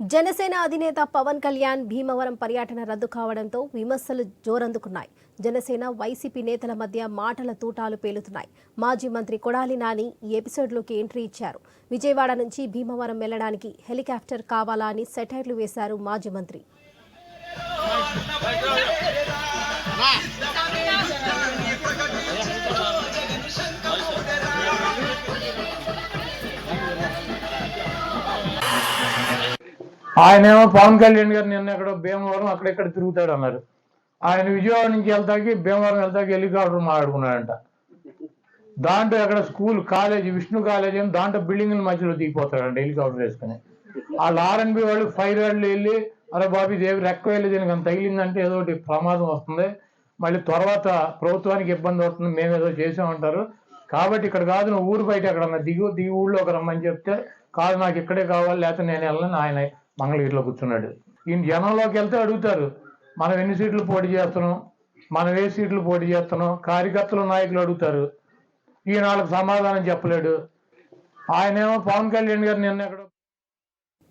జనసేన అధినేత పవన్ కళ్యాణ్ భీమవరం పర్యటన రద్దు కావడంతో విమర్శలు జోరందుకున్నాయి. జనసేన వైసీపీ నేతల మధ్య మాటల తూటాలు పేలుతున్నాయి. మాజీ మంత్రి కొడాలి నాని ఈ ఎపిసోడ్లోకి ఎంట్రీ ఇచ్చారు. విజయవాడ నుంచి భీమవరం వెళ్ళడానికి హెలికాప్టర్ కావాలా అని సెటైర్లు వేశారు మాజీ మంత్రి. ఆయనేమో పవన్ కళ్యాణ్ గారు నిన్న ఎక్కడో భీమవరం అక్కడెక్కడ తిరుగుతాడు అన్నారు. ఆయన విజయవాడ నుంచి వెళ్తాకి భీమవరం వెళ్తాకి హెలికాప్టర్ మాట్లాడుకున్నాడంట. దాంట్లో ఎక్కడ స్కూల్ కాలేజీ విష్ణు కాలేజ్ అని దాంట్లో బిల్డింగ్ల మధ్యలో దిగిపోతాడంట హెలికాప్టర్ వేసుకుని. వాళ్ళు ఆర్ఎన్బి వాళ్ళు ఫైర్ వాళ్ళు వెళ్ళి అరే బాబీ దేవి రెక్క వెళ్ళి దీనికి అంత తగిలిందంటే ఏదో ఒకటి ప్రమాదం వస్తుంది. మళ్ళీ తర్వాత ప్రభుత్వానికి ఇబ్బంది అవుతుంది మేము ఏదో చేసామంటారు కాబట్టి ఇక్కడ కాదు నువ్వు ఊరు బయట ఎక్కడన్నా దిగు దిగి ఒక రమ్మని చెప్తే కాదు నాకు ఇక్కడే కావాలి లేకపోతే నేను వెళ్ళను ఆయన మంగళగిరిలో కూర్చున్నాడు. ఈయన జనంలోకి వెళ్తే అడుగుతారు మనం ఎన్ని సీట్లు పోటీ చేస్తున్నాం? మనం ఏ సీట్లు పోటీ చేస్తున్నాం? కార్యకర్తలు నాయకులు అడుగుతారు. ఈయన వాళ్ళకి సమాధానం చెప్పలేడు. ఆయనేమో పవన్ కళ్యాణ్ గారు నిన్న ఎక్కడో